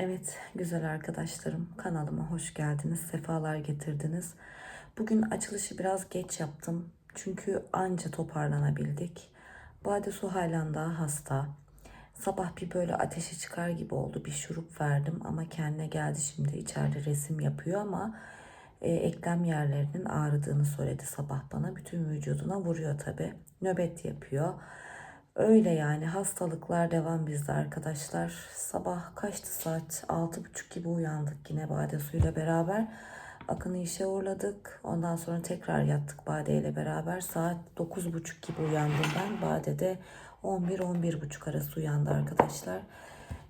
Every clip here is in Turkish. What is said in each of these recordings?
Evet güzel arkadaşlarım kanalıma hoş geldiniz. Sefalar getirdiniz. Bugün açılışı biraz geç yaptım. Çünkü anca toparlanabildik. Bade su halen daha hasta. Sabah bir böyle ateşi çıkar gibi oldu. Bir şurup verdim ama kendine geldi şimdi içeride resim yapıyor ama e, eklem yerlerinin ağrıdığını söyledi sabah bana. Bütün vücuduna vuruyor tabi. Nöbet yapıyor. Öyle yani hastalıklar devam bizde arkadaşlar. Sabah kaçtı saat? Altı buçuk gibi uyandık yine Bade suyla beraber. Akın'ı işe uğurladık. Ondan sonra tekrar yattık Bade ile beraber. Saat dokuz buçuk gibi uyandım ben. Bade de 11 buçuk arası uyandı arkadaşlar.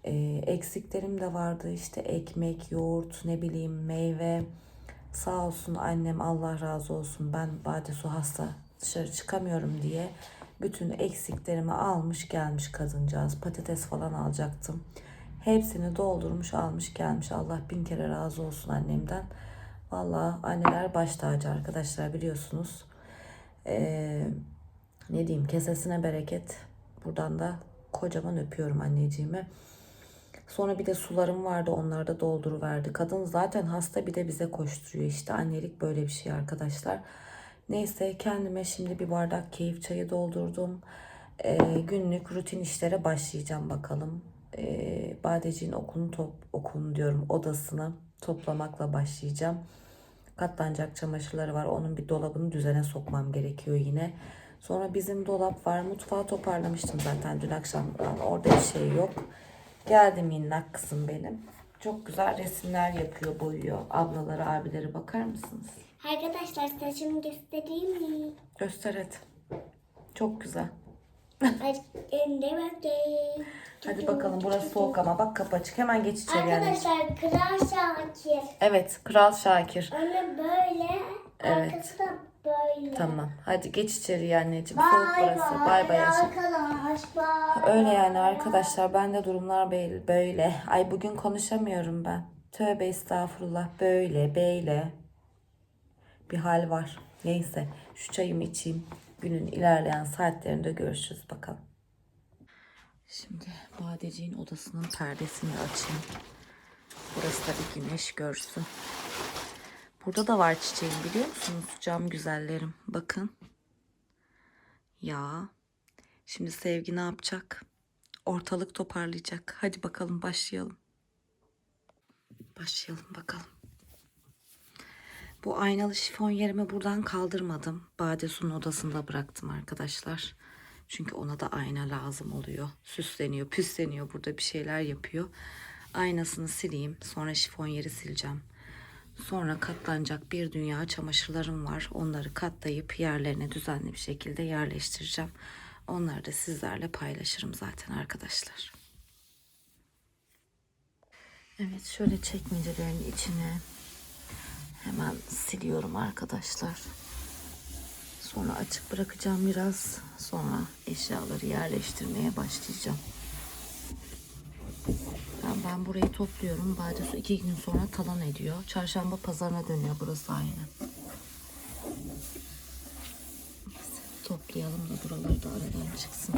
Ee, eksiklerim de vardı işte ekmek, yoğurt, ne bileyim meyve. Sağ olsun annem Allah razı olsun ben Bade su hasta dışarı çıkamıyorum diye bütün eksiklerimi almış gelmiş kadıncağız. Patates falan alacaktım. Hepsini doldurmuş almış gelmiş. Allah bin kere razı olsun annemden. Vallahi anneler baş tacı arkadaşlar biliyorsunuz. Ee, ne diyeyim kesesine bereket. Buradan da kocaman öpüyorum anneciğimi. Sonra bir de sularım vardı onları da dolduruverdi. Kadın zaten hasta bir de bize koşturuyor işte. Annelik böyle bir şey arkadaşlar. Neyse kendime şimdi bir bardak keyif çayı doldurdum. Ee, günlük rutin işlere başlayacağım bakalım. Ee, Badeciğin okulunu top, okulunu diyorum odasını toplamakla başlayacağım. Katlanacak çamaşırları var. Onun bir dolabını düzene sokmam gerekiyor yine. Sonra bizim dolap var. Mutfağı toparlamıştım zaten dün akşamdan. Orada bir şey yok. Geldim minnak kızım benim. Çok güzel resimler yapıyor, boyuyor. Ablaları, abileri bakar mısınız? Arkadaşlar saçımı göstereyim mi? Göster et. Çok güzel. Hadi bakalım burası soğuk ama bak kapı açık. Hemen geç içeri yani. Arkadaşlar Kral Şakir. Evet Kral Şakir. Önü böyle. Evet. Arkası da böyle. Tamam. Hadi geç içeri anneciğim. Soğuk burası. Bay bay. Öyle yani arkadaşlar. Bende durumlar böyle. böyle. Ay bugün konuşamıyorum ben. Tövbe estağfurullah. Böyle böyle. Bir hal var. Neyse. Şu çayımı içeyim. Günün ilerleyen saatlerinde görüşürüz bakalım. Şimdi Badeciğin odasının perdesini açayım. Burası da bir güneş görsün. Burada da var çiçeğim biliyor musunuz? Cam güzellerim. Bakın. Ya. Şimdi Sevgi ne yapacak? Ortalık toparlayacak. Hadi bakalım başlayalım. Başlayalım bakalım. Bu aynalı şifon yerimi buradan kaldırmadım. Badesu'nun odasında bıraktım arkadaşlar. Çünkü ona da ayna lazım oluyor. Süsleniyor, püsleniyor. Burada bir şeyler yapıyor. Aynasını sileyim. Sonra şifon yeri sileceğim. Sonra katlanacak bir dünya çamaşırlarım var. Onları katlayıp yerlerine düzenli bir şekilde yerleştireceğim. Onları da sizlerle paylaşırım zaten arkadaşlar. Evet şöyle çekmecelerin içine hemen siliyorum arkadaşlar. Sonra açık bırakacağım biraz. Sonra eşyaları yerleştirmeye başlayacağım. Ben, burayı topluyorum. Badesu iki gün sonra talan ediyor. Çarşamba pazarına dönüyor burası aynı. Toplayalım da buraları da aradan çıksın.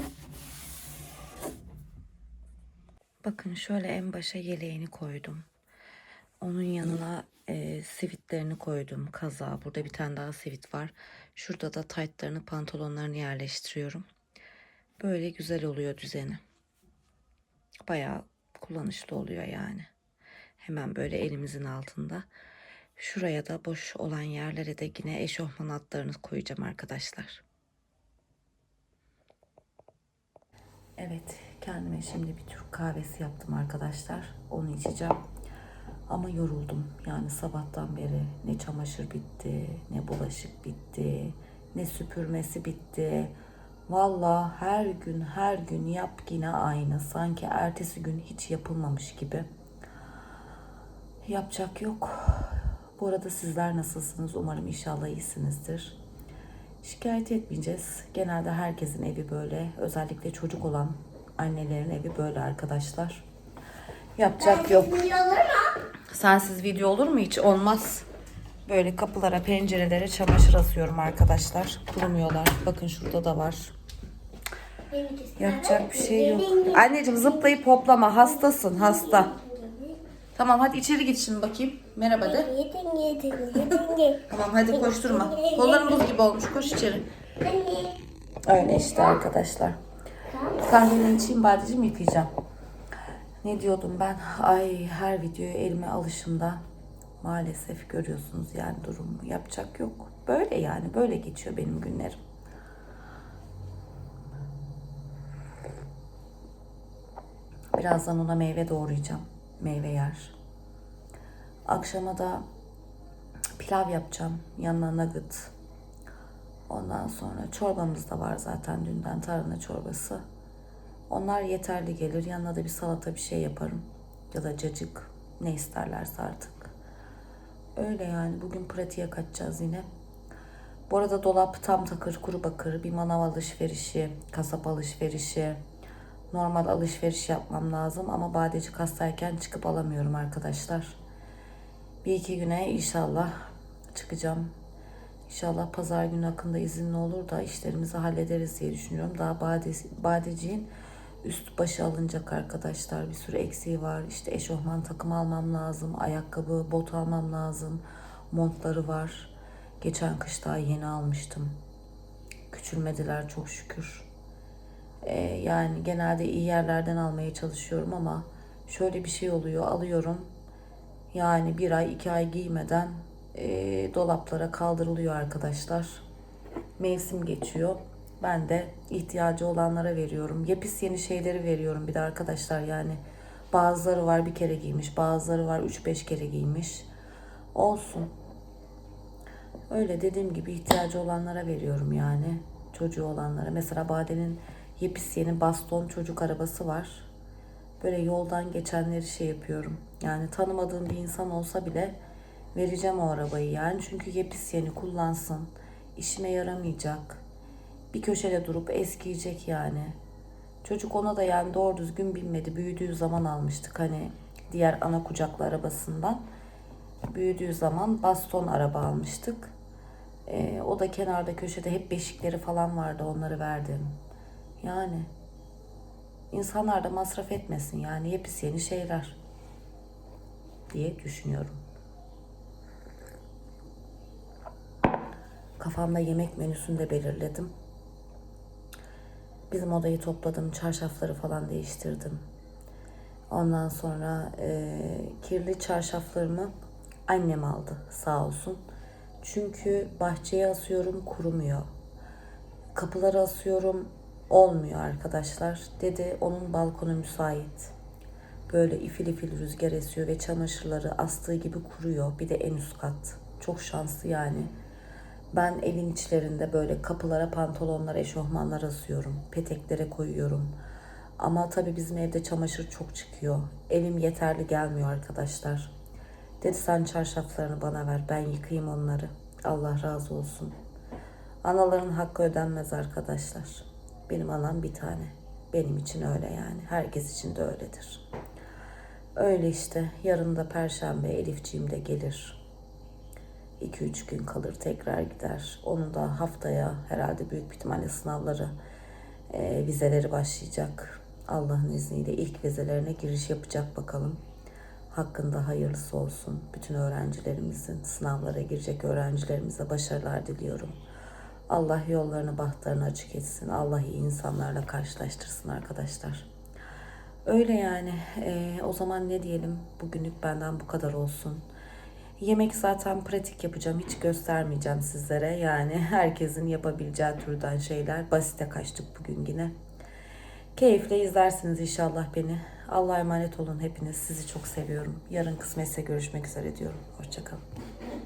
Bakın şöyle en başa yeleğini koydum. Onun yanına e, sivitlerini koydum. Kaza. Burada bir tane daha sivit var. Şurada da taytlarını, pantolonlarını yerleştiriyorum. Böyle güzel oluyor düzeni. Bayağı kullanışlı oluyor yani. Hemen böyle elimizin altında. Şuraya da boş olan yerlere de yine eşofman altlarını koyacağım arkadaşlar. Evet, kendime şimdi bir Türk kahvesi yaptım arkadaşlar. Onu içeceğim. Ama yoruldum. Yani sabahtan beri ne çamaşır bitti, ne bulaşık bitti, ne süpürmesi bitti. Valla her gün her gün yap yine aynı. Sanki ertesi gün hiç yapılmamış gibi. Yapacak yok. Bu arada sizler nasılsınız? Umarım inşallah iyisinizdir. Şikayet etmeyeceğiz. Genelde herkesin evi böyle. Özellikle çocuk olan annelerin evi böyle arkadaşlar. Yapacak yok. Olur mu? Sensiz video olur mu hiç? Olmaz. Böyle kapılara, pencerelere çamaşır asıyorum arkadaşlar. Kurumuyorlar. Bakın şurada da var. Yapacak bir şey yok. Anneciğim zıplayıp hoplama. Hastasın hasta. Tamam hadi içeri git şimdi bakayım. Merhaba de. Tamam hadi koşturma. Kolların buz gibi olmuş. Koş içeri. Öyle işte arkadaşlar. Kahveni içeyim badeciğim yıkayacağım. Ne diyordum ben? Ay her videoya elime alışımda maalesef görüyorsunuz yani durumu. Yapacak yok. Böyle yani böyle geçiyor benim günlerim. Birazdan ona meyve doğrayacağım. Meyve yer. Akşama da pilav yapacağım. Yanına nugget. Ondan sonra çorbamız da var zaten dünden tarhana çorbası. Onlar yeterli gelir. Yanına da bir salata bir şey yaparım. Ya da cacık. Ne isterlerse artık. Öyle yani. Bugün pratiğe kaçacağız yine. Bu arada dolap tam takır kuru bakır. Bir manav alışverişi, kasap alışverişi, normal alışveriş yapmam lazım. Ama badecik hastayken çıkıp alamıyorum arkadaşlar. Bir iki güne inşallah çıkacağım. İnşallah pazar günü hakkında izinli olur da işlerimizi hallederiz diye düşünüyorum. Daha bade, badeciğin üst başı alınacak arkadaşlar. Bir sürü eksiği var. İşte eşofman takım almam lazım. Ayakkabı, bot almam lazım. Montları var. Geçen kış daha yeni almıştım. Küçülmediler çok şükür. Ee, yani genelde iyi yerlerden almaya çalışıyorum ama şöyle bir şey oluyor. Alıyorum. Yani bir ay iki ay giymeden e, dolaplara kaldırılıyor arkadaşlar. Mevsim geçiyor. Ben de ihtiyacı olanlara veriyorum. Yepis yeni şeyleri veriyorum bir de arkadaşlar yani. Bazıları var bir kere giymiş, bazıları var 3-5 kere giymiş. Olsun. Öyle dediğim gibi ihtiyacı olanlara veriyorum yani. Çocuğu olanlara. Mesela Bade'nin yepis yeni baston çocuk arabası var. Böyle yoldan geçenleri şey yapıyorum. Yani tanımadığım bir insan olsa bile vereceğim o arabayı yani. Çünkü yepis yeni kullansın. İşime yaramayacak. Bir köşede durup eskiyecek yani. Çocuk ona da yani doğru düzgün binmedi. Büyüdüğü zaman almıştık hani diğer ana kucaklı arabasından. Büyüdüğü zaman baston araba almıştık. Ee, o da kenarda köşede hep beşikleri falan vardı onları verdim. Yani insanlar da masraf etmesin yani yepis yeni şeyler diye düşünüyorum. Kafamda yemek menüsünü de belirledim. Bizim odayı topladım, çarşafları falan değiştirdim. Ondan sonra e, kirli çarşaflarımı annem aldı sağ olsun. Çünkü bahçeye asıyorum kurumuyor. Kapılara asıyorum olmuyor arkadaşlar. Dedi onun balkonu müsait. Böyle ifil ifil rüzgar esiyor ve çamaşırları astığı gibi kuruyor. Bir de en üst kat. Çok şanslı yani. Ben evin içlerinde böyle kapılara pantolonlar, eşofmanlar asıyorum. Peteklere koyuyorum. Ama tabii bizim evde çamaşır çok çıkıyor. Elim yeterli gelmiyor arkadaşlar. Dedi sen çarşaflarını bana ver ben yıkayayım onları. Allah razı olsun. Anaların hakkı ödenmez arkadaşlar. Benim anam bir tane. Benim için öyle yani. Herkes için de öyledir. Öyle işte. Yarın da perşembe Elifciğim de gelir. 2-3 gün kalır tekrar gider. Onun da haftaya herhalde büyük bir ihtimalle sınavları, e, vizeleri başlayacak. Allah'ın izniyle ilk vizelerine giriş yapacak bakalım. Hakkında hayırlısı olsun. Bütün öğrencilerimizin, sınavlara girecek öğrencilerimize başarılar diliyorum. Allah yollarını, bahtlarını açık etsin. Allah iyi insanlarla karşılaştırsın arkadaşlar. Öyle yani. Ee, o zaman ne diyelim? Bugünlük benden bu kadar olsun. Yemek zaten pratik yapacağım. Hiç göstermeyeceğim sizlere. Yani herkesin yapabileceği türden şeyler. Basite kaçtık bugün yine. Keyifle izlersiniz inşallah beni. Allah'a emanet olun hepiniz. Sizi çok seviyorum. Yarın kısmetse görüşmek üzere diyorum. Hoşçakalın.